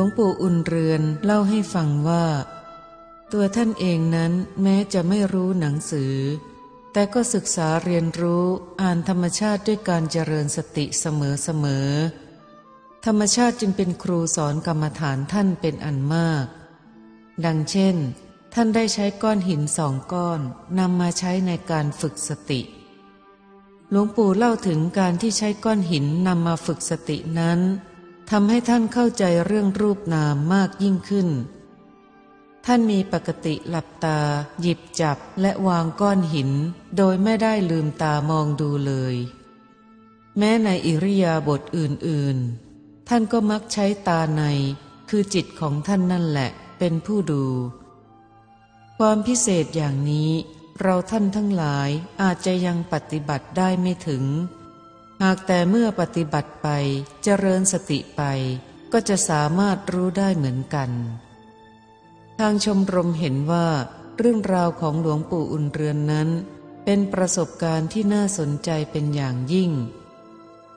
หลวงปู่อุ่นเรือนเล่าให้ฟังว่า ตัวท่านเองนั้นแม้จะไม่รู้หนังสือ แต่ก็ศึกษาเรียนรู้อ่านธรรมชาติด้วยการเจริญสติเสมอๆธรรมชาติจึงเป็นครูสอนกรรมฐานท่านเป็นอันมาก ดังเช่น ท่านได้ใช้ก้อนหินสองก้อนนำมาใช้ในการฝึกสติหลวงปู่เล่าถึงการที่ใช้ก้อนหินนำมาฝึกสตินั้น ทำให้ท่านเข้าใจเรื่องรูปนามมากยิ่งขึ้น ท่านมีปกติหลับตา หยิบจับและวางก้อนหิน โดยไม่ได้ลืมตามองดูเลย แม้ในอิริยาบถอื่นๆ ท่านก็มักใช้ตาใน คือจิตของท่านนั่นแหละ เป็นผู้ดู ความพิเศษอย่างนี้ เราท่านทั้งหลายอาจจะยังปฏิบัติได้ไม่ถึง หากแต่เมื่อปฏิบัติไปเจริญสติไป ก็จะสามารถรู้ได้เหมือนกัน ทางชมรมเห็นว่า เรื่องราวของหลวงปู่อุ่นเรือนนั้น เป็นประสบการณ์ที่น่าสนใจเป็นอย่างยิ่ง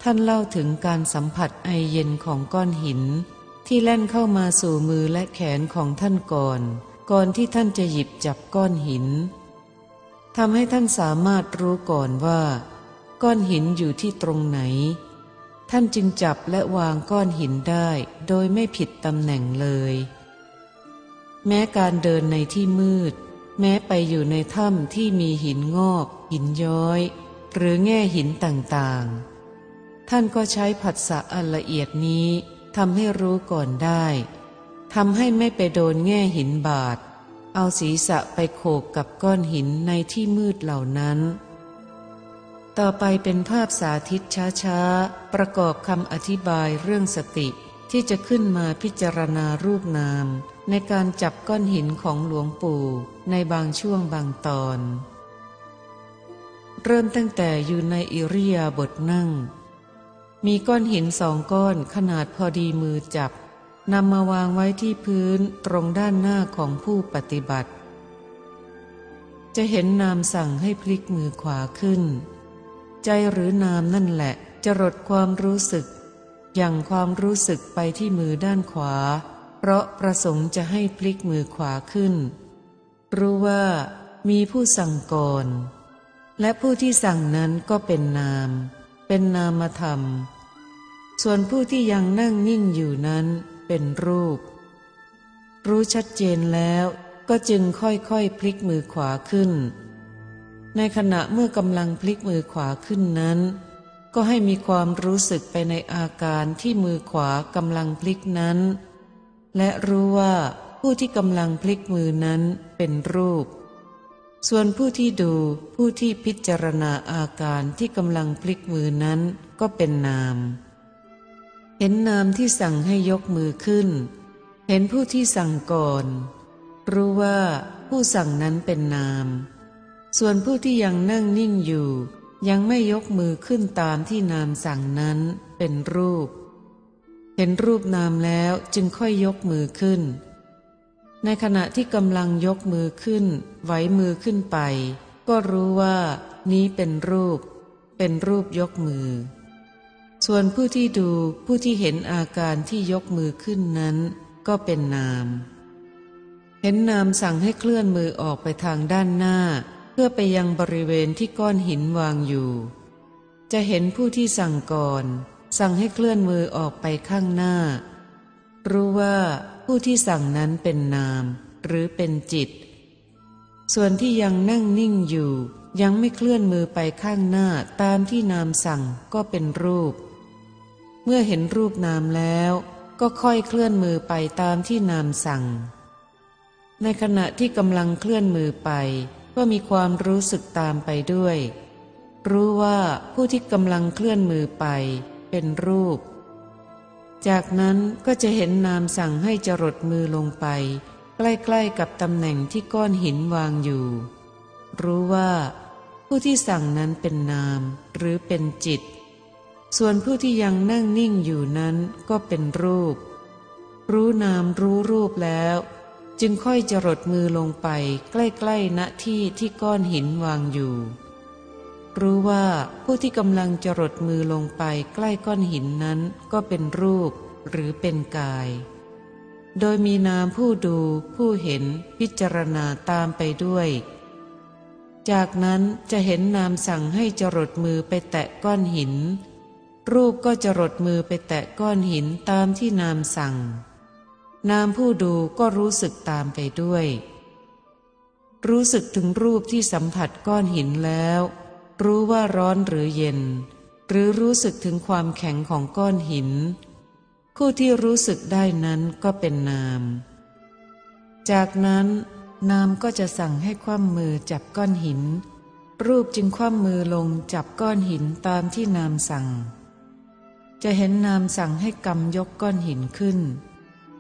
ท่านเล่าถึงการสัมผัสไอเย็นของก้อนหิน ที่แล่นเข้ามาสู่มือและแขนของท่านก่อน ก่อนที่ท่านจะหยิบจับก้อนหินทำให้ท่านสามารถรู้ก่อนว่า ก้อนหินอยู่ที่ตรงไหน ท่านจึงจับและวางก้อนหินได้โดยไม่ผิดตำแหน่งเลย แม้การเดินในที่มืด แม้ไปอยู่ในถ้ำที่มีหินงอก หินย้อย หรือแง่หินต่างๆ ท่านก็ใช้ผัสสะอันละเอียดนี้ทำให้รู้ก่อนได้ทำให้ไม่ไปโดนแง่หินบาด เอาศีรษะไปโขกกับก้อนหินในที่มืดเหล่านั้น ต่อไปเป็นภาพสาธิตช้าๆ ประกอบคำอธิบายเรื่องสติ ที่จะขึ้นมาพิจารณารูปนาม ในการจับก้อนหินของหลวงปู่ในบางช่วงบางตอน เริ่มตั้งแต่อยู่ในอิริยาบถนั่ง มีก้อนหินสองก้อนขนาดพอดีมือจับนำมาวางไว้ที่พื้นตรงด้านหน้าของผู้ปฏิบัติ จะเห็นนามสั่งให้พลิกมือขวาขึ้น ใจหรือนามนั่นแหละจะรดความรู้สึก อย่างความรู้สึกไปที่มือด้านขวา เพราะประสงค์จะให้พลิกมือขวาขึ้น รู้ว่ามีผู้สั่งก่อน และผู้ที่สั่งนั้นก็เป็นนาม เป็นนามธรรม ส่วนผู้ที่ยังนั่งนิ่งอยู่นั้นเป็นรูป รู้ชัดเจนแล้วก็จึงค่อยๆพลิกมือขวาขึ้น ในขณะเมื่อกำลังพลิกมือขวาขึ้นนั้น ก็ให้มีความรู้สึกไปในอาการที่มือขวากำลังพลิกนั้น และรู้ว่าผู้ที่กำลังพลิกมือนั้นเป็นรูป ส่วนผู้ที่ดูผู้ที่พิจารณาอาการที่กำลังพลิกมือนั้นก็เป็นนาม เห็นนามที่สั่งให้ยกมือขึ้น เห็นผู้ที่สั่งก่อน รู้ว่าผู้สั่งนั้นเป็นนาม ส่วนผู้ที่ยังนั่งนิ่งอยู่ ยังไม่ยกมือขึ้นตามที่นามสั่งนั้นเป็นรูป เห็นรูปนามแล้วจึงค่อยยกมือขึ้น ในขณะที่กำลังยกมือขึ้น ไหวมือขึ้นไป ก็รู้ว่านี้เป็นรูป เป็นรูปยกมือ ส่วนผู้ที่ดูผู้ที่เห็นอาการที่ยกมือขึ้นนั้น ก็เป็นนาม เห็นนามสั่งให้เคลื่อนมือออกไปทางด้านหน้า เพื่อไปยังบริเวณที่ก้อนหินวางอยู่ จะเห็นผู้ที่สั่งก่อน สั่งให้เคลื่อนมือออกไปข้างหน้า รู้ว่าผู้ที่สั่งนั้นเป็นนาม หรือเป็นจิต ส่วนที่ยังนั่งนิ่งอยู่ ยังไม่เคลื่อนมือไปข้างหน้าตามที่นามสั่งก็เป็นรูป เมื่อเห็นรูปนามแล้วก็ค่อยเคลื่อนมือไปตามที่นามสั่ง ในขณะที่กำลังเคลื่อนมือไป ก็มีความรู้สึกตามไปด้วย รู้ว่าผู้ที่กำลังเคลื่อนมือไปเป็นรูป จากนั้นก็จะเห็นนามสั่งให้จรดมือลงไป ใกล้ๆกับตำแหน่งที่ก้อนหินวางอยู่ รู้ว่า ผู้ที่สั่งนั้นเป็นนามหรือเป็นจิต ส่วนผู้ที่ยังนั่งนิ่งอยู่นั้นก็เป็นรูป รู้นามรู้รูปแล้ว จึงค่อยจรดมือลงไปใกล้ๆณที่ที่ก้อนหินวางอยู่ รู้ว่าผู้ที่กำลังจรดมือลงไปใกล้ก้อนหินนั้นก็เป็นรูปหรือเป็นกาย โดยมีนามผู้ดูผู้เห็นพิจารณาตามไปด้วย จากนั้นจะเห็นนามสั่งให้จรดมือไปแตะก้อนหิน รูปก็จรดมือไปแตะก้อนหินตามที่นามสั่ง นามผู้ดูก็รู้สึกตามไปด้วย รู้สึกถึงรูปที่สัมผัสก้อนหินแล้ว รู้ว่าร้อนหรือเย็น หรือรู้สึกถึงความแข็งของก้อนหิน ผู้ที่รู้สึกได้นั้นก็เป็นนาม จากนั้น นามก็จะสั่งให้คว่ำมือจับก้อนหิน รูปจึงคว่ำมือลงจับก้อนหินตามที่นามสั่ง จะเห็นนามสั่งให้กำยกก้อนหินขึ้น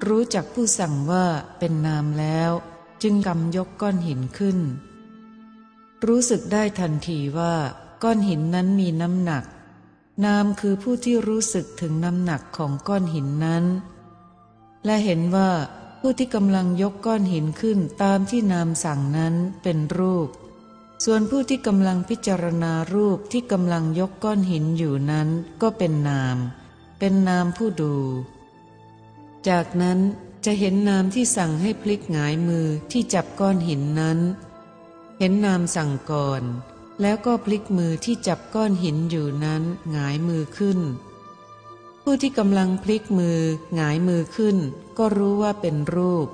รู้จักผู้สั่งว่าเป็นนามแล้ว จึงกำยกก้อนหินขึ้น รู้สึกได้ทันทีว่าก้อนหินนั้นมีน้ำหนัก นามคือผู้ที่รู้สึกถึงน้ำหนักของก้อนหินนั้น และเห็นว่าผู้ที่กำลังยกก้อนหินขึ้นตามที่นามสั่งนั้นเป็นรูป ส่วนผู้ที่กำลังพิจารณารูปที่กำลังยกก้อนหินอยู่นั้นก็เป็นนาม เป็นนามผู้ดู จากนั้นจะเห็นนามที่สั่งให้พลิกหงายมือที่จับก้อนหินนั้น เห็นนามสั่งก่อน แล้วก็พลิกมือที่จับก้อนหินอยู่นั้นหงายมือขึ้น ผู้ที่กำลังพลิกมือหงายมือขึ้น ก็รู้ว่าเป็นรูป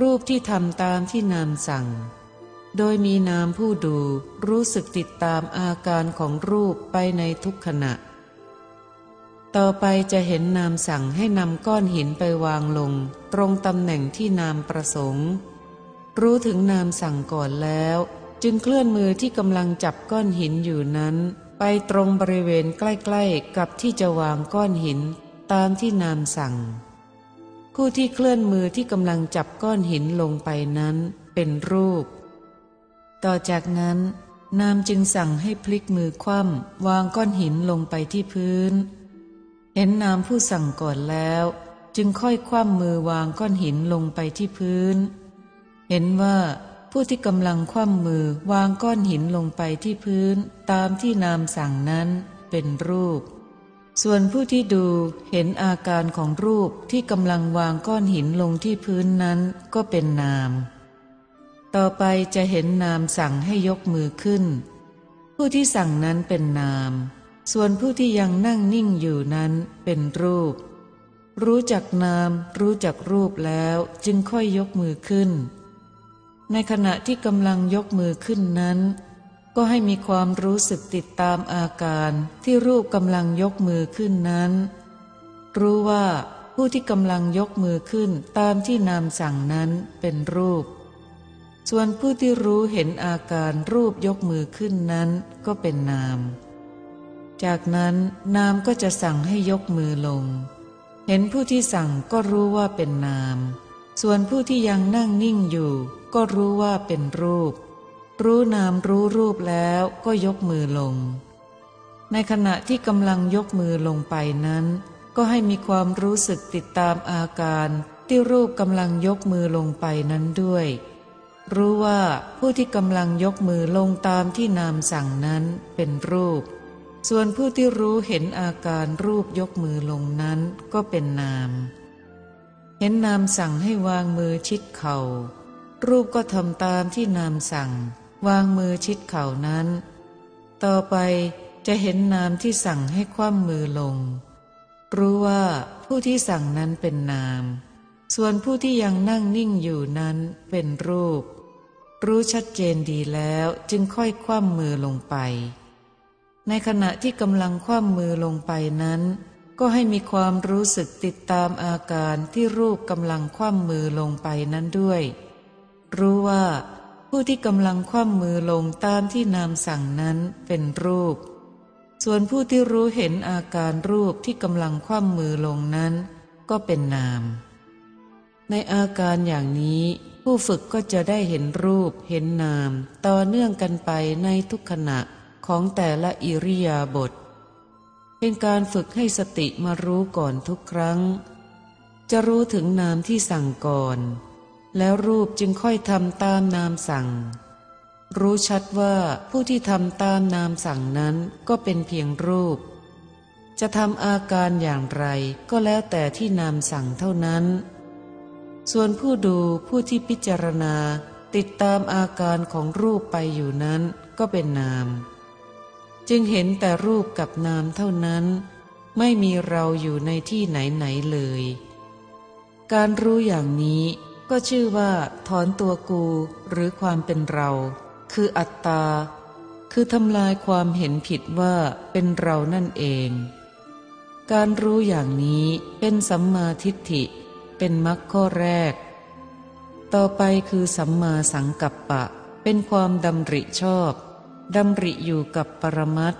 รูปที่ทำตามที่นามสั่ง โดยมีนามผู้ดูรู้สึกติดตามอาการของรูปไปในทุกขณะ ต่อไปจะเห็นนามสั่งให้นำก้อนหินไปวางลง ตรงตำแหน่งที่นามประสงค์ รู้ถึงนามสั่งก่อนแล้ว จึงเคลื่อนมือที่กำลังจับก้อนหินอยู่นั้น ไปตรงบริเวณใกล้ๆ กับที่จะวางก้อนหิน ตามที่นามสั่ง ผู้ที่เคลื่อนมือที่กำลังจับก้อนหินลงไปนั้น เป็นรูป ต่อจากนั้น นามจึงสั่งให้พลิกมือคว่ำวางก้อนหินลงไปที่พื้น เห็นนามผู้สั่งก่อนแล้ว จึงค่อยคว่ำมือวางก้อนหินลงไปที่พื้น เห็นว่าผู้ที่กำลังคว่ำมือวางก้อนหินลงไปที่พื้น ตามที่นามสั่งนั้นเป็นรูป ส่วนผู้ที่ดูเห็นอาการของรูปที่กำลังวางก้อนหินลงที่พื้นนั้นก็เป็นนาม ต่อไปจะเห็นนามสั่งให้ยกมือขึ้น ผู้ที่สั่งนั้นเป็นนาม ส่วนผู้ที่ยังนั่งนิ่งอยู่นั้นเป็นรูป รู้จักนาม รู้จักรูปแล้วจึงค่อยยกมือขึ้น ในขณะที่กำลังยกมือขึ้นนั้น ก็ให้มีความรู้สึกติดตามอาการที่รูปกำลังยกมือขึ้นนั้น รู้ว่าผู้ที่กำลังยกมือขึ้นตามที่นามสั่งนั้นเป็นรูป ส่วนผู้ที่รู้เห็นอาการรูปยกมือขึ้นนั้นก็เป็นนาม จากนั้นนามก็จะสั่งให้ยกมือลง เห็นผู้ที่สั่งก็รู้ว่าเป็นนาม ส่วนผู้ที่ยังนั่งนิ่งอยู่ ก็รู้ว่าเป็นรูป รู้นามรู้รูปแล้วก็ยกมือลง ในขณะที่กำลังยกมือลงไปนั้น ก็ให้มีความรู้สึกติดตามอาการที่รูปกำลังยกมือลงไปนั้นด้วย รู้ว่าผู้ที่กำลังยกมือลงตามที่นามสั่งนั้นเป็นรูป ส่วนผู้ที่รู้เห็นอาการรูปยกมือลงนั้นก็เป็นนาม เห็นนามสั่งให้วางมือชิดเขา่า รูปก็ทำตามที่นามสั่ง วางมือชิดเข่านั้น ต่อไปจะเห็นนามที่สั่งให้คว่ำมือลง รู้ว่าผู้ที่สั่งนั้นเป็นนาม ส่วนผู้ที่ยังนั่งนิ่งอยู่นั้นเป็นรูป รู้ชัดเจนดีแล้วจึงค่อยคว่ำมือลงไป ในขณะที่กำลังคว่ำมือลงไปนั้น ก็ให้มีความรู้สึกติดตามอาการที่รูปกำลังคว่ำมือลงไปนั้นด้วย รู้ว่าผู้ที่กำลังคว่ำมือลงตามที่นามสั่งนั้นเป็นรูป ส่วนผู้ที่รู้เห็นอาการรูปที่กำลังคว่ำมือลงนั้น ก็เป็นนาม ในอาการอย่างนี้ผู้ฝึกก็จะได้เห็นรูปเห็นนาม ต่อเนื่องกันไปในทุกขณะ ของแต่ละอิริยาบถเป็นการฝึกให้สติมารู้ก่อนทุกครั้ง จะรู้ถึงนามที่สั่งก่อน แล้วรูปจึงค่อยทำตามนามสั่ง รู้ชัดว่าผู้ที่ทำตามนามสั่งนั้นก็เป็นเพียงรูป จะทำอาการอย่างไรก็แล้วแต่ที่นามสั่งเท่านั้น ส่วนผู้ดูผู้ที่พิจารณาติดตามอาการของรูปไปอยู่นั้นก็เป็นนาม จึงเห็นแต่รูปกับนามเท่านั้น ไม่มีเราอยู่ในที่ไหนไหนเลย การรู้อย่างนี้ก็ชื่อว่า ถอนตัวกูหรือความเป็นเรา คืออัตตา คือทำลายความเห็นผิดว่าเป็นเรานั่นเอง การรู้อย่างนี้เป็นสัมมาทิฏฐิ เป็นมรรคข้อแรก ต่อไปคือสัมมาสังกัปปะ เป็นความดำริชอบ ดำริอยู่กับปรมัต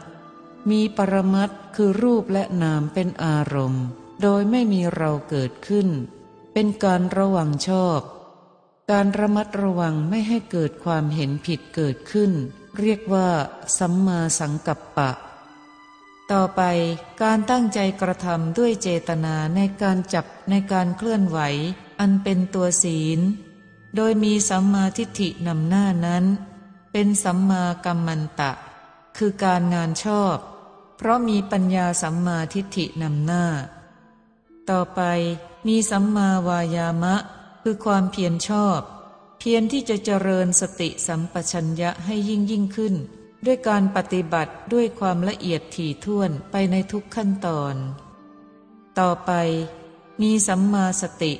มีปรมัตคือรูปและนามเป็นอารมณ์ โดยไม่มีเราเกิดขึ้น เป็นการระวังชอบ การระมัดระวังไม่ให้เกิดความเห็นผิดเกิดขึ้น เรียกว่า สัมมาสังกัปปะ ต่อไปการตั้งใจกระทำด้วยเจตนาในการจับในการเคลื่อนไหว อันเป็นตัวศีล โดยมีสัมมาทิฏฐินำหน้านั้น เป็นสัมมากัมมันตะ คือการงานชอบ เพราะมีปัญญาสัมมาทิฏฐินำหน้า ต่อไปมีสัมมาวายามะ คือความเพียรชอบ เพียรที่จะเจริญสติสัมปชัญญะให้ยิ่งยิ่งขึ้น ด้วยการปฏิบัติด้วยความละเอียดถี่ถ้วนไปในทุกขั้นตอน ต่อไปมีสัมมาสติ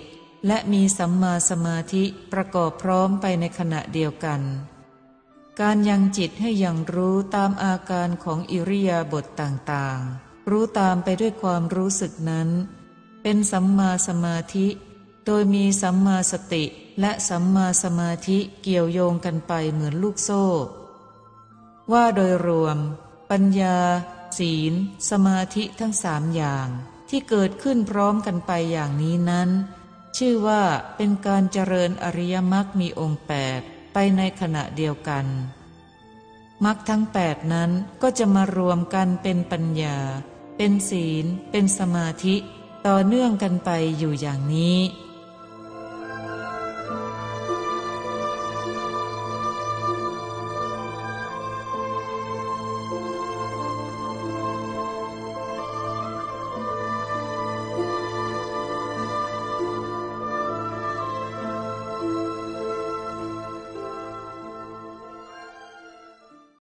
และมีสัมมาสมาธิประกอบพร้อมไปในขณะเดียวกัน การยังจิตให้ยังรู้ตามอาการของอิริยาบถต่างๆ รู้ตามไปด้วยความรู้สึกนั้น เป็นสัมมาสมาธิ โดยมีสัมมาสติและสัมมาสมาธิเกี่ยวโยงกันไปเหมือนลูกโซ่ ว่าโดยรวม ปัญญา ศีล สมาธิทั้งสามอย่าง ที่เกิดขึ้นพร้อมกันไปอย่างนี้นั้น ชื่อว่าเป็นการเจริญอริยมรรคมีองค์แปด ไปในขณะเดียวกันมรรคทั้งแปดนั้นก็จะมารวมกันเป็นปัญญา เป็นศีล เป็นสมาธิ ต่อเนื่องกันไปอยู่อย่างนี้